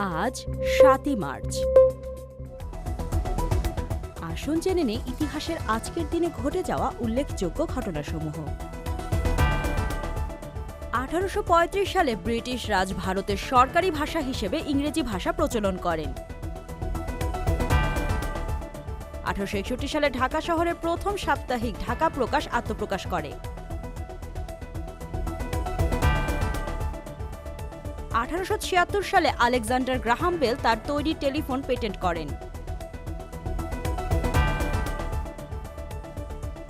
আজ সাতই মার্চ। আসুন জেনে নেই ইতিহাসের আজকের দিনে ঘটে যাওয়া উল্লেখযোগ্য ঘটনাসমূহ। আঠারোশ পঁয়ত্রিশ সালে ব্রিটিশ রাজ ভারতের সরকারি ভাষা হিসেবে ইংরেজি ভাষা প্রচলন করেন। আঠারোশো একষট্টি সালে ঢাকা শহরের প্রথম সাপ্তাহিক ঢাকা প্রকাশ আত্মপ্রকাশ করে। আঠারোশো ছিয়াত্তর সালে আলেকজান্ডার গ্রাহাম বেল তার তৈরি টেলিফোন পেটেন্ট করেন।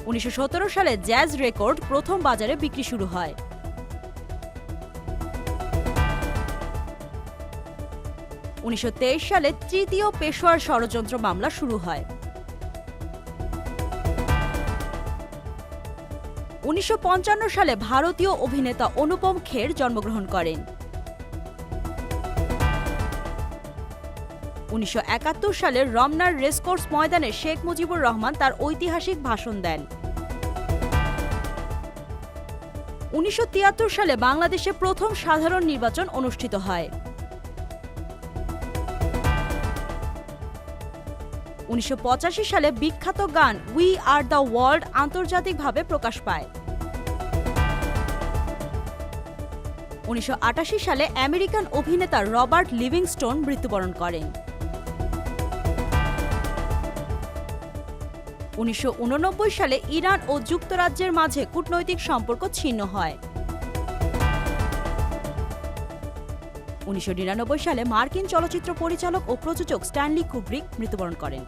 উনিশশো সতেরো সালে জ্যাজ রেকর্ড প্রথম বাজারে বিক্রি শুরু হয়। উনিশশো তেইশ সালে তৃতীয় পেশোয়ার ষড়যন্ত্র মামলা শুরু হয়। উনিশশো পঞ্চান্ন সালে ভারতীয় অভিনেতা অনুপম খের জন্মগ্রহণ করেন। উনিশশো একাত্তর সালে রমনার রেসকোর্স ময়দানে শেখ মুজিবুর রহমান তার ঐতিহাসিক ভাষণ দেন। উনিশশো তিয়াত্তর সালে বাংলাদেশে প্রথম সাধারণ নির্বাচন অনুষ্ঠিত হয়। উনিশশো পঁচাশি সালে বিখ্যাত গান উই আর দ্য ওয়ার্ল্ড আন্তর্জাতিকভাবে প্রকাশ পায়। উনিশশো আটাশি সালে আমেরিকান অভিনেতা রবার্ট লিভিংস্টোন মৃত্যুবরণ করেন। উনিশশো উননব্বই সালে ইরান ও যুক্তরাজ্যের মাঝে কূটনৈতিক সম্পর্ক ছিন্ন হয়। উনিশশো নিরানব্বই সালে মার্কিন চলচ্চিত্র পরিচালক ও প্রযোজক স্ট্যানলি কুব্রিক মৃত্যুবরণ করেন।